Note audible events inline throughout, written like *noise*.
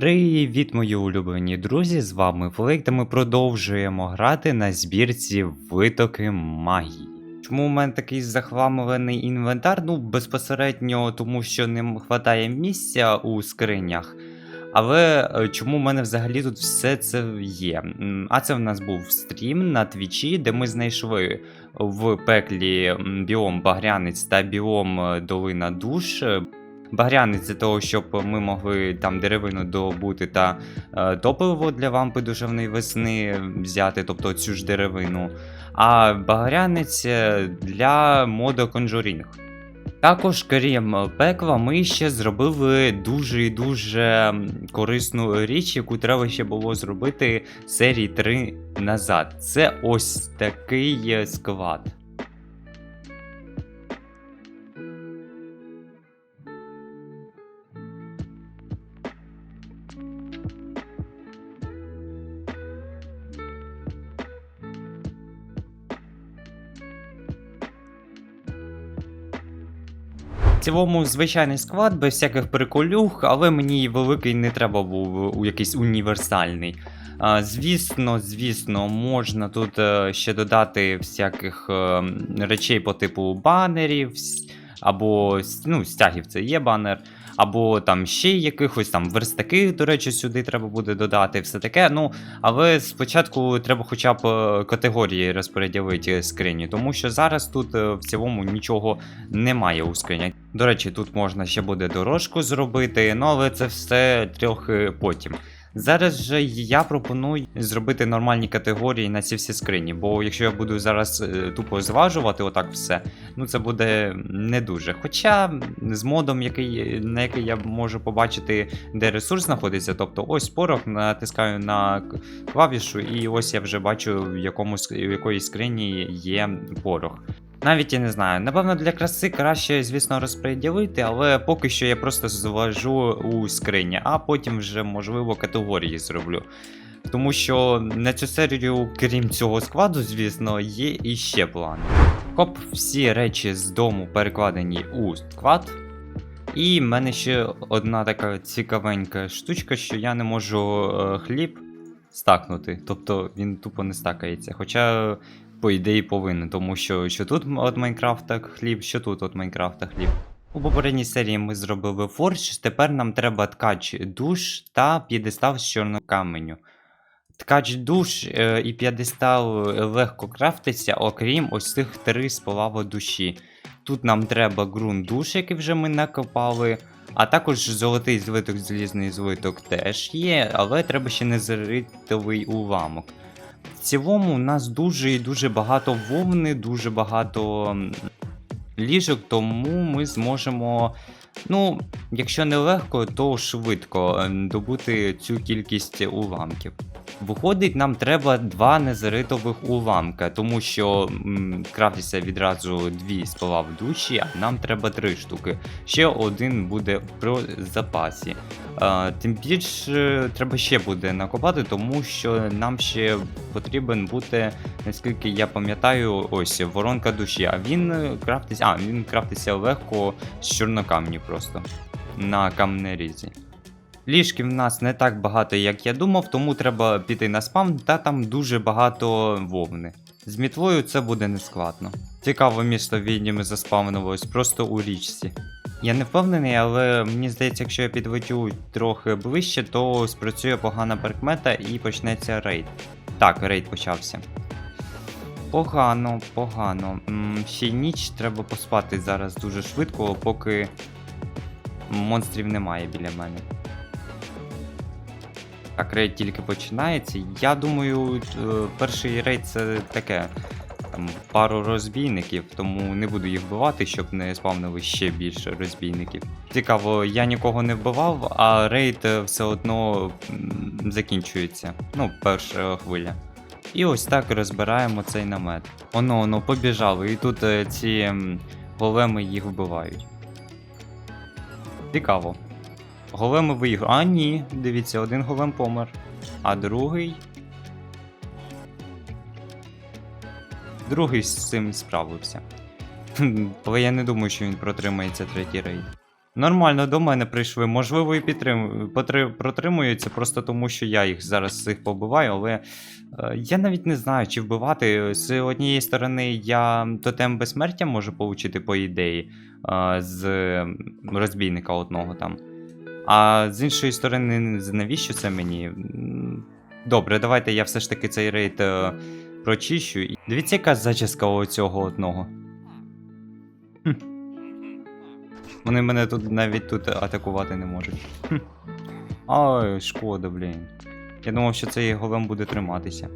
Привіт, мої улюблені друзі! З вами Флейк, та ми продовжуємо грати на збірці витоки магії. Чому у мене такий захламлений інвентар? Ну, безпосередньо, тому що не вистачає місця у скринях. Але е, чому в мене взагалі тут все це є? А це в нас був стрім на твічі, де ми знайшли в пеклі біом Багрянець та біом е, Долина Душ. Багрянець для того, щоб ми могли там деревину добути та е, топливо для вампи душевної весни взяти, тобто цю ж деревину. А багрянець е, для моду конжурінг. Також, крім пекла, ми ще зробили дуже і дуже корисну річ, яку треба ще було зробити серії 3 назад. Це ось такий е, склад. Цілому звичайний склад, без всяких приколюх, але мені великий не треба був якийсь універсальний. Звісно, звісно, можна тут е, ще додати всяких е, речей по типу банерів, або ну, стягів це є банер, або там ще якихось там верстаки, до речі, сюди треба буде додати, все таке. Ну, але спочатку треба хоча б е, категорії розподілити скрині, тому що зараз тут е, в цілому нічого немає у скринях. До речі, тут можна ще буде дорожку зробити, ну але це все трохи потім. Зараз же я пропоную зробити нормальні категорії на ці всі скрині, бо якщо я буду зараз е, тупо зважувати отак все, ну це буде не дуже. Хоча з модом, який, на який я можу побачити, де ресурс знаходиться, тобто ось порох, натискаю на клавішу, і ось я вже бачу, в якому в якої скрині є порох. Навіть я не знаю. Напевно, для краси краще, звісно, розподілити, але поки що я просто зважу у скрині, а потім вже, можливо, категорії зроблю. Тому що на цю серію, крім цього складу, звісно, є і ще плани. Хоп, всі речі з дому перекладені у склад. І в мене ще одна така цікавенька штучка, що я не можу е, хліб стакнути. Тобто він тупо не стакається. Хоча по ідеї повинен, тому що що тут от Майнкрафта хліб, що тут от Майнкрафта хліб. У попередній серії ми зробили форж, тепер нам треба ткач душ та п'єдестал з чорного каменю. Ткач душ е, і п'єдестал легко крафтиться, окрім ось цих три сплава душі. Тут нам треба ґрунт душ, який вже ми накопали. А також золотий злиток, залізний злиток теж є, але треба ще незаритовий уламок. Цілому у нас дуже і дуже багато вовни, дуже багато ліжок, тому ми зможемо, ну, якщо не легко, то швидко е, добути цю кількість уламків. Виходить, нам треба два незаритових уламка, тому що крафтиться відразу дві сплава в душі, а нам треба три штуки. Ще один буде про запасі. Е, тим більше треба ще буде накопати, тому що нам ще потрібен бути, наскільки я пам'ятаю, ось воронка душі. А він крафтиться, а він крафтиться легко з чорнокамні просто на камнерізі. Ліжків в нас не так багато, як я думав, тому треба піти на спам, та там дуже багато вовни. З мітлою це буде нескладно. Цікаве місто відніми заспавнилось просто у річці. Я не впевнений, але мені здається, якщо я підлетю трохи ближче, то спрацює погана прикмета і почнеться рейд. Так, рейд почався. Погано, погано. М, ще й ніч треба поспати зараз дуже швидко, поки монстрів немає біля мене. Так, рейд тільки починається. Я думаю, е, перший рейд це таке. Там пару розбійників, тому не буду їх вбивати, щоб не спавнили ще більше розбійників. Цікаво, я нікого не вбивав, а рейд е, все одно закінчується. Ну, перша хвиля. І ось так розбираємо цей намет. Оно, оно, побіжали, і тут е, ці големи їх вбивають. Цікаво. Големи виїхали. А, ні, дивіться, один голем помер. А другий. Другий з цим справився. *laughs* Але я не думаю, що він протримається третій рейд. Нормально до мене прийшли. Можливо, і підтрим... потри- протримуються, просто тому що я їх зараз всіх побиваю, але е, я навіть не знаю, чи вбивати. З однієї сторони, я тотем безсмертя можу отримати, по ідеї, е, з розбійника одного там. А з іншої сторони, навіщо це мені? Добре, давайте я все ж таки цей рейд е, прочищу. Дивіться, яка зачіска у цього одного. Хм. Вони мене тут навіть тут атакувати не можуть. Хм. Ай, шкода, блін. Я думав, що цей голем буде триматися.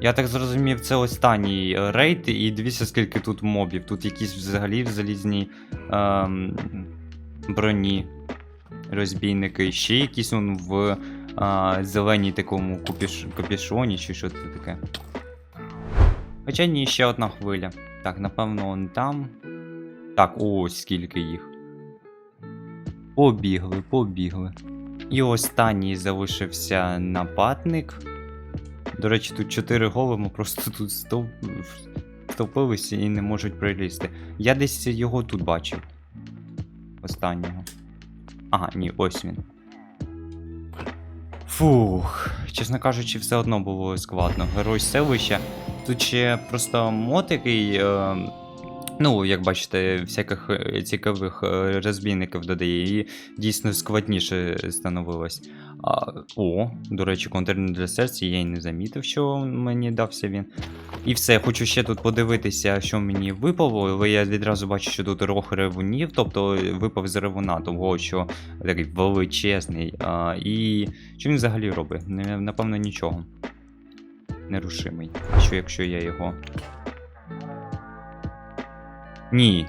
Я так зрозумів, це останній е, рейд, і дивіться, скільки тут мобів. Тут якісь взагалі залізні ем, броні, розбійники, ще якісь он в а, зеленій такому купіш, капішоні, чи що це таке. Хоча ні, ще одна хвиля. Так, напевно, он там. Так, ось скільки їх. Побігли, побігли. І останній залишився нападник. До речі, тут чотири големи просто тут стов... стовпилися і не можуть прилізти. Я десь його тут бачив. Останнього. Ага, ні, ось він. Фух, чесно кажучи, все одно було складно. Герой селища. Тут ще просто мод, який. Е, ну, як бачите, всяких е, цікавих е, розбійників додає, і дійсно складніше становилось. А, о, до речі, контейнер для серця, я й не замітив, що мені дався він. І все, хочу ще тут подивитися, що мені випало, але я відразу бачу, що тут рог ревунів, тобто випав з ревуна, того що такий величезний. А, і що він взагалі робить? Напевно, нічого. Нерушимий. Що якщо я його. Ні.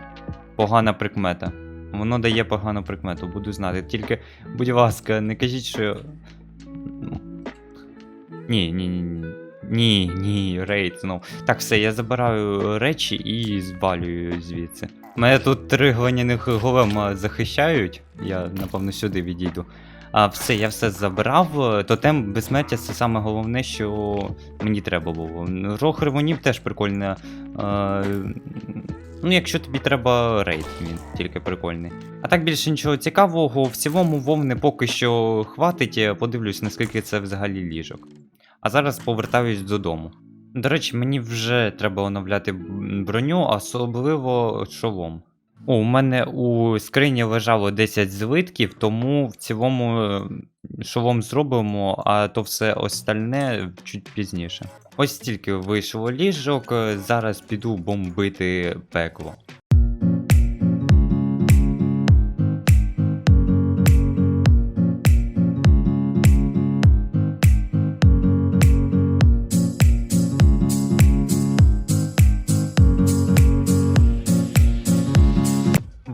Погана прикмета. Воно дає погану прикмету, буду знати. Тільки, будь ласка, не кажіть, що. Ні, ні, ні, ні. Ні, рейд знов. Так, все, я забираю речі і звалюю звідси. Мене тут три глиняних голема захищають. Я, напевно, сюди відійду. А все, я все забрав. Тотем безсмертя це саме головне, що мені треба було. Рог ревонів теж прикольно. Е, ну, якщо тобі треба рейд, він тільки прикольний. А так більше нічого цікавого. В цілому вовни поки що хватить, подивлюсь, наскільки це взагалі ліжок. А зараз повертаюсь додому. До речі, мені вже треба оновляти броню, особливо шолом. О, у мене у скрині лежало 10 злитків, тому в цілому шолом зробимо, а то все остальне чуть пізніше. Ось стільки вийшло ліжок, зараз піду бомбити пекло.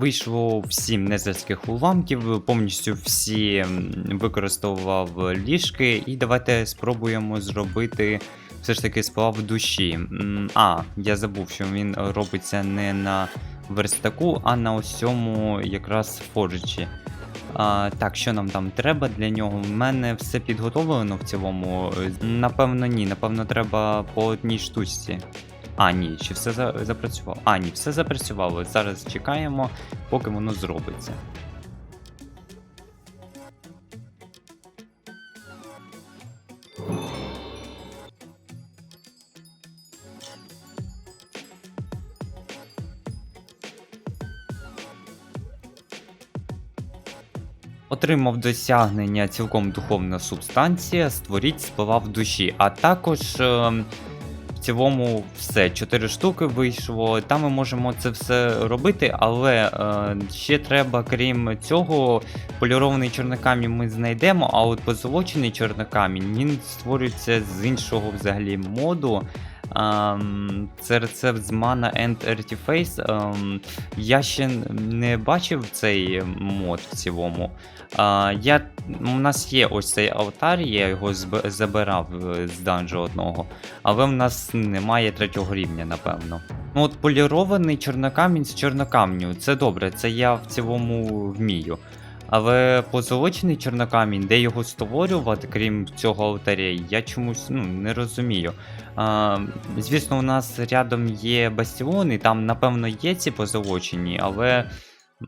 Вийшло 7 незерських уламків, повністю всі використовував ліжки, і давайте спробуємо зробити все ж таки сплав душі. А, я забув, що він робиться не на верстаку, а на ось цьому якраз форджі. А, так, що нам там треба для нього? У мене все підготовлено в цілому. Е, Напевно, ні. Напевно, треба по одній штучці. А, ні, чи все за- запрацювало? А, ні, все запрацювало. Зараз чекаємо, поки воно зробиться. Отримав досягнення цілком духовна субстанція, створіть сплав душі, а також в цілому все. Чотири штуки вийшло. Там ми можемо це все робити, але е, ще треба, крім цього, полірований чорнокамінь ми знайдемо, а от позолочений чорнокамінь він створюється з іншого взагалі моду. Ем, це рецепт з Mana and Artiface. Ем, я ще не бачив цей мод в цілому. А, я, у нас є ось цей алтар, я його забирав е, з данжу одного, але в нас немає третього рівня, напевно. Ну от полірований чорнокамінь з чорнокамню, це добре, це я в цілому вмію. Але позолочений чорнокамінь, де його створювати, крім цього алтаря, я чомусь ну, не розумію. А, звісно, у нас рядом є бастіони, там, напевно, є ці позолочені, але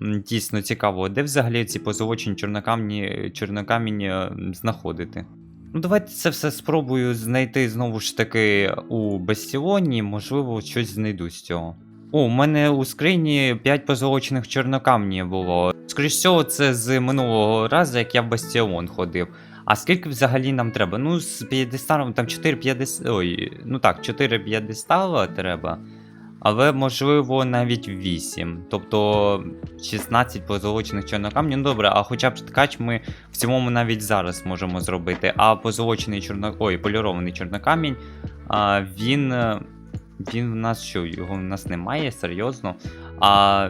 Дійсно цікаво, де взагалі ці позолочені чорнокамні, чорнокамінь е, знаходити. Ну, давайте це все спробую знайти знову ж таки у Бастіоні, можливо, щось знайду з цього. О, у мене у скрині 5 позолочених чорнокамнів було. Скоріше всього, це з минулого разу, як я в Бастіон ходив. А скільки взагалі нам треба? Ну, з п'єдесталом там 4 п'єдестала. Ой, ну так, 4 п'єдестала треба. Але можливо навіть 8. Тобто 16 позолочених чорнокамнів. Ну добре, а хоча б ткач ми в цілому навіть зараз можемо зробити. А позолочений чорно... Ой, полірований чорнокамінь, а, він. е, Він в нас що? Його в нас немає, серйозно. А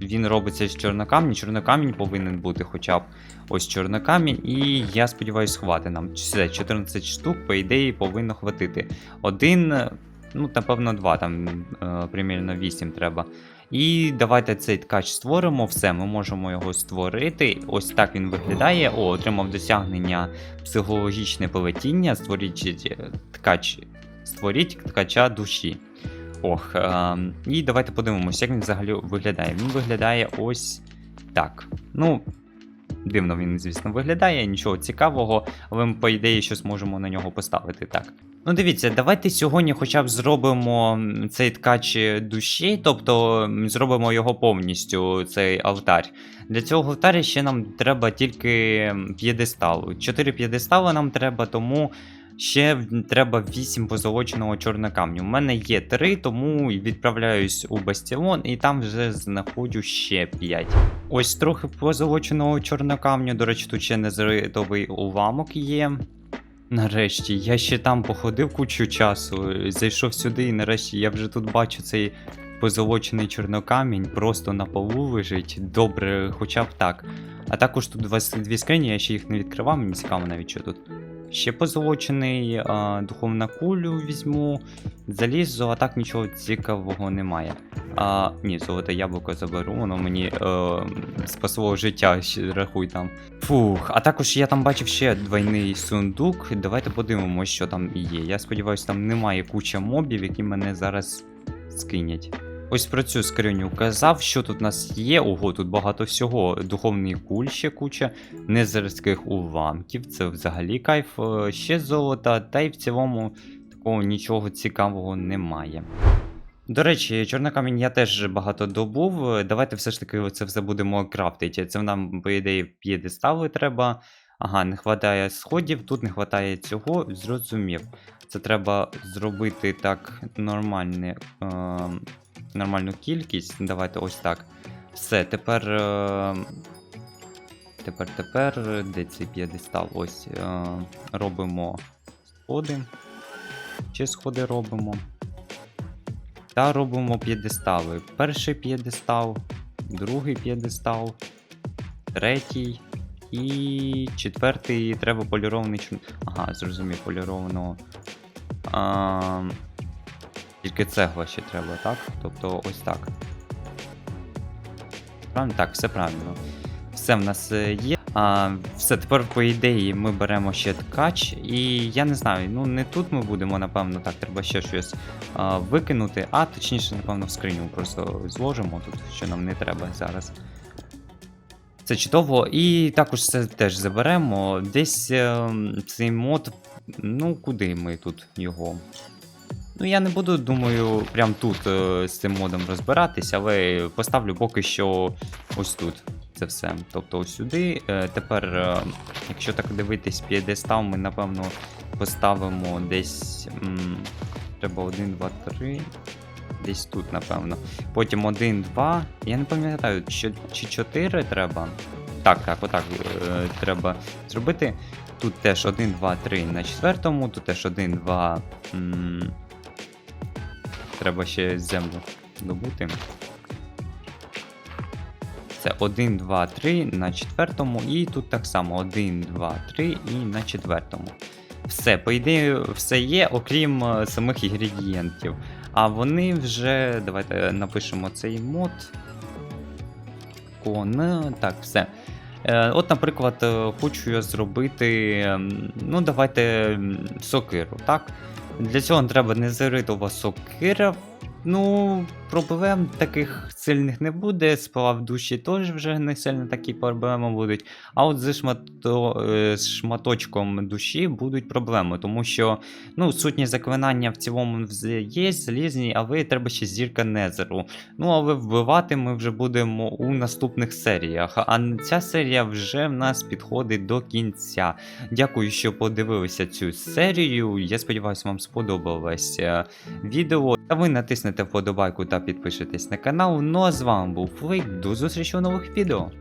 він робиться з чорнокамінь. Чорнокамінь повинен бути хоча б ось чорнокамінь. І я сподіваюся, хватить нам. Все, 14 штук, по ідеї, повинно хватити. Один, ну, напевно, два, там е, примірно 8 треба. І давайте цей ткач створимо. Все, ми можемо його створити. Ось так він виглядає. О, отримав досягнення психологічне полетіння. Створіть е, ткач. Створіть ткача душі. Ох, е, і давайте подивимося, як він взагалі виглядає. Він виглядає ось так. Ну, дивно він, звісно, виглядає, нічого цікавого, але ми, по ідеї, щось можемо на нього поставити так. Ну, дивіться, давайте сьогодні хоча б зробимо цей ткач душі, тобто зробимо його повністю, цей алтар. Для цього алтаря ще нам треба тільки п'єдесталу. Чотири п'єдестала нам треба, тому ще треба 8 позолоченого чорнокамню. У мене є 3, тому відправляюсь у Бастіон і там вже знаходжу ще 5. Ось трохи позолоченого чорнокамню. До речі, тут ще незритовий уламок є. Нарешті, я ще там походив кучу часу, зайшов сюди, і нарешті я вже тут бачу цей позолочений чорнокамінь, просто на полу лежить. Добре, хоча б так. А також тут два, с- дві скрині, я ще їх не відкривав, мені цікаво навіть що тут. Ще позолочений, духовна кулю візьму, залізо, а так нічого цікавого немає. А, ні, золоте яблуко заберу, воно мені е, спасло життя, рахуй там. Фух, а також я там бачив ще двойний сундук. Давайте подивимося, що там є. Я сподіваюся, там немає куча мобів, які мене зараз скинять. Ось про цю скриню казав, що тут у нас є. Ого, тут багато всього. Духовний куль ще куча, незерських уламків. Це взагалі кайф, е, ще золота, та й в цілому такого нічого цікавого немає. До речі, чорнокамінь я теж багато добув. Давайте все ж таки це все будемо крафтити. Це нам, по ідеї, п'єдестали треба. Ага, не вистачає сходів, тут не вистачає цього, зрозумів. Це треба зробити так нормальне, е, нормальну кількість. Давайте ось так. Все, тепер. Е, тепер, тепер, де цей п'єдестал? Ось. Е, робимо сходи. Чи сходи робимо? Та робимо п'єдестали. Перший п'єдестал, другий п'єдестал, третій і четвертий треба полірований. Ага, зрозумів, полірованого. Тільки цегла ще треба, так? Тобто ось так. Правильно? Так, все правильно. Все в нас е, є. А, все, тепер, по ідеї, ми беремо ще ткач. І я не знаю, ну не тут ми будемо, напевно, так, треба ще щось а, викинути, а точніше, напевно, в скриню просто зложимо тут, що нам не треба зараз. Це чудово. І також це теж заберемо. Десь е, цей мод. Ну, куди ми тут його? Ну, я не буду, думаю, прям тут е, з цим модом розбиратись, але поставлю поки що ось тут. Це все. Тобто ось сюди. Е, тепер, е, якщо так дивитись, п'єдестал, ми напевно поставимо десь. М, треба 1, 2, 3. Десь тут, напевно. Потім 1, 2. Я не пам'ятаю, чи 4 треба. Так, так, отак е, треба зробити. Тут теж 1, 2, 3 на четвертому, тут теж 1, 2. М, треба ще землю добути. Це 1, 2, 3 на четвертому, і тут так само 1, 2, 3 і на четвертому. Все, по ідеї, все є, окрім е, самих інгредієнтів. А вони вже. Давайте напишемо цей мод. Кон. Так, все. Е, От, наприклад, е, хочу я зробити. ем, Ну, давайте сокиру, так? Для цього треба незеритова сокира. Ну, проблем таких сильних не буде. Справа в душі теж вже не сильно такі проблеми будуть. А от зі шмато, е, з шматочком душі будуть проблеми, тому що ну, сутні заклинання в цілому є, залізні, але треба ще зірка Незеру. Ну, але вбивати ми вже будемо у наступних серіях. А ця серія вже в нас підходить до кінця. Дякую, що подивилися цю серію. Я сподіваюся, вам сподобалось е, відео. Та ви натиснете вподобайку та підпишитесь на канал. Ну а з вами був Флейк. До зустрічі у нових відео.